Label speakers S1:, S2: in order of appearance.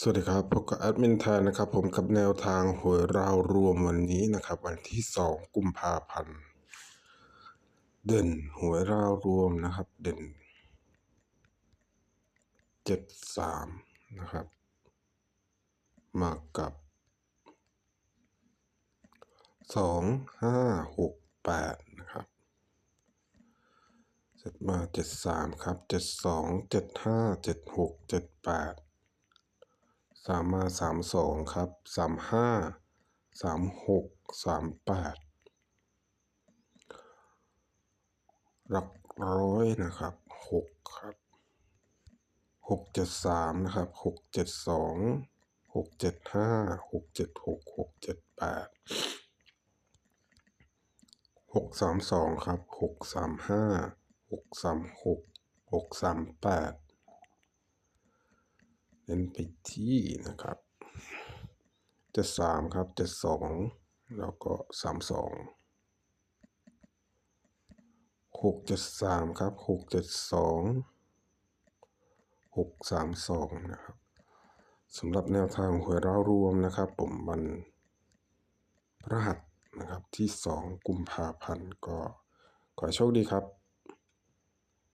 S1: สวัสดีครับพบกับแอดมินแทนนะครับผมกับแนวทางหวยราวรวมวันนี้นะครับ วันที่ 2 กุมภาพันธ์เด่นหวยราวรวมนะครับ เด่น 73 นะครับ มากับ 2568 นะครับเสร็จมา 73 ครับ 72 75 76 78 สามมาสามสองครับสามห้าสามหกสามแปดหลักร้อยนะครับหกครับหกเจ็ดสามนะครับหกเจ็ดสองหกเจ็ดห้าหกเจ็ดหกหกเจ็ดแปดหกสามสองครับหกสามห้าหกสามหกหกสามแปด เน้นไปที่นะครับเจ็ดสามครับเจ็ดสองแล้วก็สามสองหกเจ็ดสามครับหกเจ็ดสองหกสามสองนะครับสำหรับแนวทางหวยราวรวมนะครับ ผมวันพระหัสนะครับที่สองกุมภาพันธ์ก็ขอโชคดีครับ